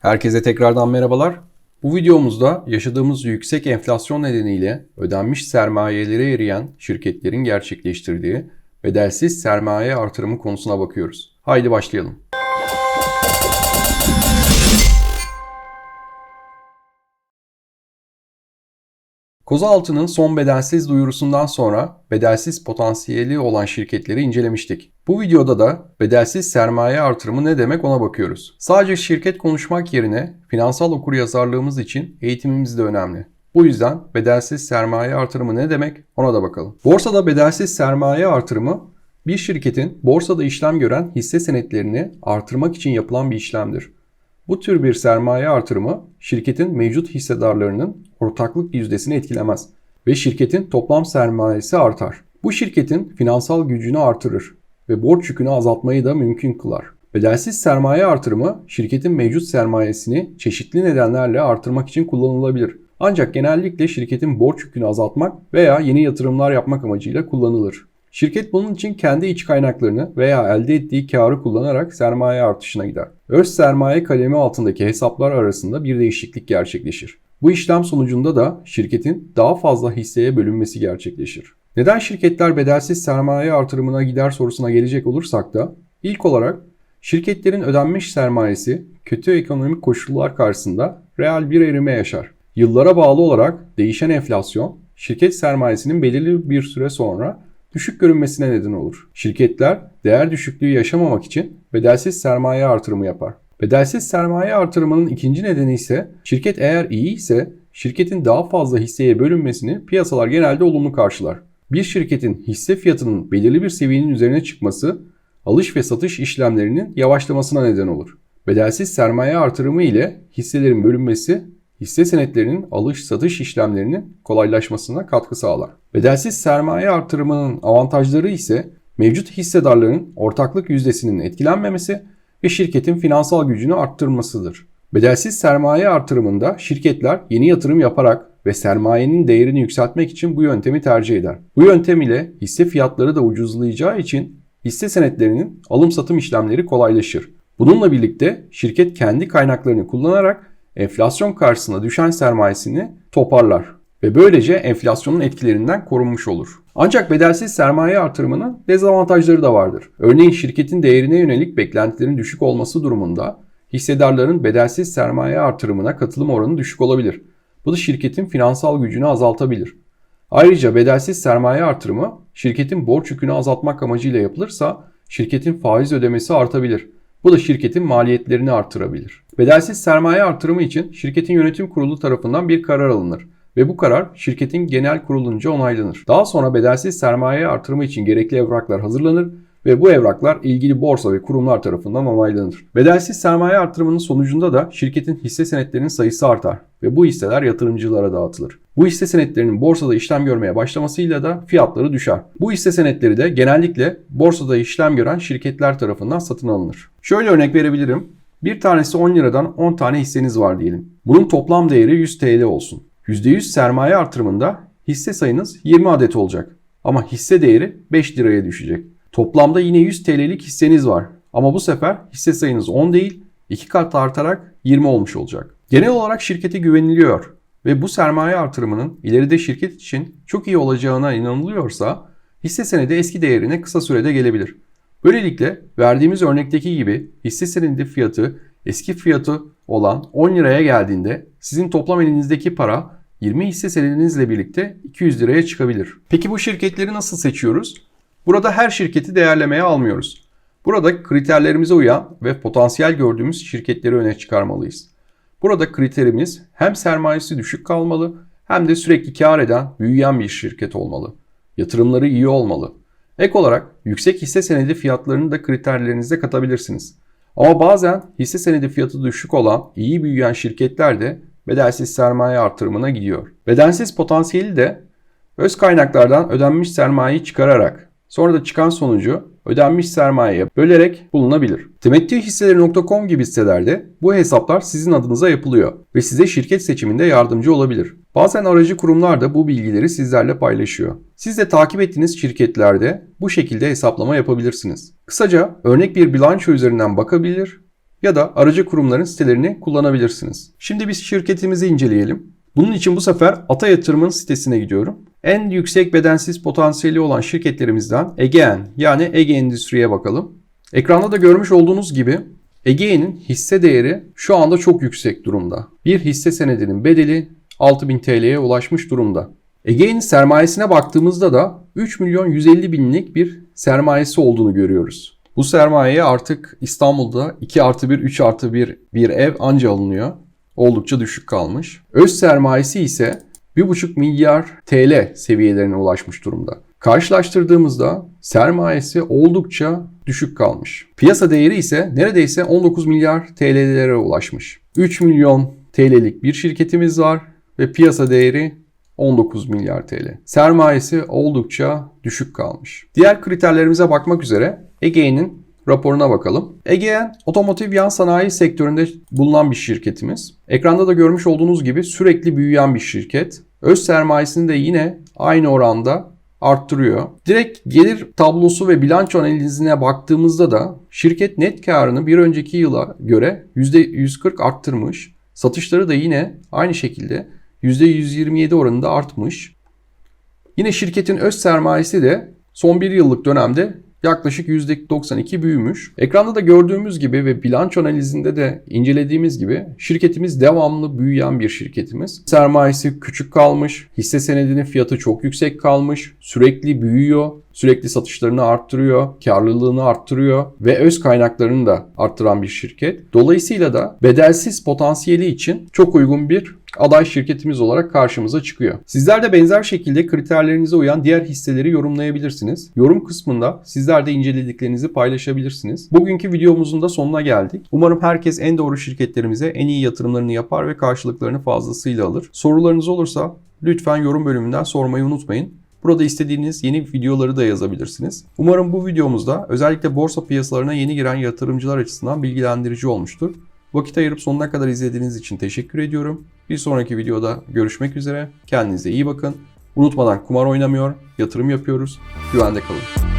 Herkese tekrardan merhabalar. Bu videomuzda yaşadığımız yüksek enflasyon nedeniyle ödenmiş sermayelere eriyen şirketlerin gerçekleştirdiği bedelsiz sermaye artırımı konusuna bakıyoruz. Haydi başlayalım. Kozaltı'nın son bedelsiz duyurusundan sonra bedelsiz potansiyeli olan şirketleri incelemiştik. Bu videoda da bedelsiz sermaye artırımı ne demek ona bakıyoruz. Sadece şirket konuşmak yerine finansal okuryazarlığımız için eğitimimiz de önemli. Bu yüzden bedelsiz sermaye artırımı ne demek ona da bakalım. Borsada bedelsiz sermaye artırımı bir şirketin borsada işlem gören hisse senetlerini artırmak için yapılan bir işlemdir. Bu tür bir sermaye artırımı şirketin mevcut hissedarlarının ortaklık yüzdesini etkilemez ve şirketin toplam sermayesi artar. Bu şirketin finansal gücünü artırır ve borç yükünü azaltmayı da mümkün kılar. Bedelsiz sermaye artırımı şirketin mevcut sermayesini çeşitli nedenlerle artırmak için kullanılabilir. Ancak genellikle şirketin borç yükünü azaltmak veya yeni yatırımlar yapmak amacıyla kullanılır. Şirket bunun için kendi iç kaynaklarını veya elde ettiği karı kullanarak sermaye artışına gider. Öz sermaye kalemi altındaki hesaplar arasında bir değişiklik gerçekleşir. Bu işlem sonucunda da şirketin daha fazla hisseye bölünmesi gerçekleşir. Neden şirketler bedelsiz sermaye artırımına gider sorusuna gelecek olursak da ilk olarak şirketlerin ödenmiş sermayesi kötü ekonomik koşullar karşısında reel bir erime yaşar. Yıllara bağlı olarak değişen enflasyon şirket sermayesinin belirli bir süre sonra düşük görünmesine neden olur. Şirketler değer düşüklüğü yaşamamak için bedelsiz sermaye artırımı yapar. Bedelsiz sermaye artırımının ikinci nedeni ise şirket eğer iyi ise şirketin daha fazla hisseye bölünmesini piyasalar genelde olumlu karşılar. Bir şirketin hisse fiyatının belirli bir seviyenin üzerine çıkması alış ve satış işlemlerinin yavaşlamasına neden olur. Bedelsiz sermaye artırımı ile hisselerin bölünmesi hisse senetlerinin alış-satış işlemlerinin kolaylaşmasına katkı sağlar. Bedelsiz sermaye artırımının avantajları ise mevcut hissedarların ortaklık yüzdesinin etkilenmemesi ve şirketin finansal gücünü arttırmasıdır. Bedelsiz sermaye artırımında şirketler yeni yatırım yaparak ve sermayenin değerini yükseltmek için bu yöntemi tercih eder. Bu yöntem ile hisse fiyatları da ucuzlayacağı için hisse senetlerinin alım satım işlemleri kolaylaşır. Bununla birlikte şirket kendi kaynaklarını kullanarak enflasyon karşısında düşen sermayesini toparlar ve böylece enflasyonun etkilerinden korunmuş olur. Ancak bedelsiz sermaye artırımının dezavantajları da vardır. Örneğin şirketin değerine yönelik beklentilerin düşük olması durumunda hissedarların bedelsiz sermaye artırımına katılım oranı düşük olabilir. Bu da şirketin finansal gücünü azaltabilir. Ayrıca bedelsiz sermaye artırımı şirketin borç yükünü azaltmak amacıyla yapılırsa şirketin faiz ödemesi artabilir. Bu da şirketin maliyetlerini artırabilir. Bedelsiz sermaye artırımı için şirketin yönetim kurulu tarafından bir karar alınır ve bu karar şirketin genel kurulunca onaylanır. Daha sonra bedelsiz sermaye artırımı için gerekli evraklar hazırlanır ve bu evraklar ilgili borsa ve kurumlar tarafından onaylanır. Bedelsiz sermaye artırımının sonucunda da şirketin hisse senetlerinin sayısı artar ve bu hisseler yatırımcılara dağıtılır. Bu hisse senetlerinin borsada işlem görmeye başlamasıyla da fiyatları düşer. Bu hisse senetleri de genellikle borsada işlem gören şirketler tarafından satın alınır. Şöyle örnek verebilirim. Bir tanesi 10 liradan 10 tane hisseniz var diyelim. Bunun toplam değeri 100 TL olsun. %100 sermaye artırımında hisse sayınız 20 adet olacak. Ama hisse değeri 5 liraya düşecek. Toplamda yine 100 TL'lik hisseniz var. Ama bu sefer hisse sayınız 10 değil 2 kat artarak 20 olmuş olacak. Genel olarak şirkete güveniliyor ve bu sermaye artırımının ileride şirket için çok iyi olacağına inanılıyorsa hisse senedi eski değerine kısa sürede gelebilir. Böylelikle verdiğimiz örnekteki gibi hisse senedi fiyatı eski fiyatı olan 10 liraya geldiğinde sizin toplam elinizdeki para 20 hisse senedinizle birlikte 200 liraya çıkabilir. Peki bu şirketleri nasıl seçiyoruz? Burada her şirketi değerlemeye almıyoruz. Burada kriterlerimize uyan ve potansiyel gördüğümüz şirketleri öne çıkarmalıyız. Burada kriterimiz hem sermayesi düşük kalmalı hem de sürekli kar eden, büyüyen bir şirket olmalı. Yatırımları iyi olmalı. Ek olarak yüksek hisse senedi fiyatlarını da kriterlerinize katabilirsiniz. Ama bazen hisse senedi fiyatı düşük olan iyi büyüyen şirketler de bedelsiz sermaye artırımına gidiyor. Bedelsiz potansiyeli de öz kaynaklardan ödenmiş sermayeyi çıkararak sonra da çıkan sonucu ödenmiş sermayeye bölerek bulunabilir. Temettühisseleri.com gibi sitelerde bu hesaplar sizin adınıza yapılıyor ve size şirket seçiminde yardımcı olabilir. Bazen aracı kurumlar da bu bilgileri sizlerle paylaşıyor. Siz de takip ettiğiniz şirketlerde bu şekilde hesaplama yapabilirsiniz. Kısaca örnek bir bilanço üzerinden bakabilir ya da aracı kurumların sitelerini kullanabilirsiniz. Şimdi biz şirketimizi inceleyelim. Bunun için bu sefer Ata Yatırım'ın sitesine gidiyorum. En yüksek bedensiz potansiyeli olan şirketlerimizden Egean yani Ege Endüstri'ye bakalım. Ekranda da görmüş olduğunuz gibi Ege'nin hisse değeri şu anda çok yüksek durumda. Bir hisse senedinin bedeli 6000 TL'ye ulaşmış durumda. Ege'nin sermayesine baktığımızda da 3 milyon 150 binlik bir sermayesi olduğunu görüyoruz. Bu sermayeye artık İstanbul'da 2 artı 1, 3 artı 1 bir ev anca alınıyor. Oldukça düşük kalmış. Öz sermayesi ise 1,5 milyar TL seviyelerine ulaşmış durumda. Karşılaştırdığımızda sermayesi oldukça düşük kalmış. Piyasa değeri ise neredeyse 19 milyar TL'lere ulaşmış. 3 milyon TL'lik bir şirketimiz var ve piyasa değeri 19 milyar TL. Sermayesi oldukça düşük kalmış. Diğer kriterlerimize bakmak üzere Ege'nin raporuna bakalım. Egean otomotiv yan sanayi sektöründe bulunan bir şirketimiz. Ekranda da görmüş olduğunuz gibi sürekli büyüyen bir şirket. Öz sermayesini de yine aynı oranda arttırıyor. Direkt gelir tablosu ve bilanço analizine baktığımızda da şirket net karını bir önceki yıla göre %140 arttırmış. Satışları da yine aynı şekilde %127 oranında artmış. Yine şirketin öz sermayesi de son bir yıllık dönemde yaklaşık %92 büyümüş. Ekranda da gördüğümüz gibi ve bilanço analizinde de incelediğimiz gibi şirketimiz devamlı büyüyen bir şirketimiz. Sermayesi küçük kalmış, hisse senedinin fiyatı çok yüksek kalmış, sürekli büyüyor, sürekli satışlarını arttırıyor, karlılığını arttırıyor ve öz kaynaklarını da arttıran bir şirket. Dolayısıyla da bedelsiz potansiyeli için çok uygun bir aday şirketimiz olarak karşımıza çıkıyor. Sizler de benzer şekilde kriterlerinize uyan diğer hisseleri yorumlayabilirsiniz. Yorum kısmında sizler de incelediklerinizi paylaşabilirsiniz. Bugünkü videomuzun da sonuna geldik. Umarım herkes en doğru şirketlerimize en iyi yatırımlarını yapar ve karşılıklarını fazlasıyla alır. Sorularınız olursa lütfen yorum bölümünden sormayı unutmayın. Burada istediğiniz yeni videoları da yazabilirsiniz. Umarım bu videomuzda özellikle borsa piyasalarına yeni giren yatırımcılar açısından bilgilendirici olmuştur. Vakit ayırıp sonuna kadar izlediğiniz için teşekkür ediyorum. Bir sonraki videoda görüşmek üzere. Kendinize iyi bakın. Unutmadan kumar oynamıyor, yatırım yapıyoruz. Güvende kalın.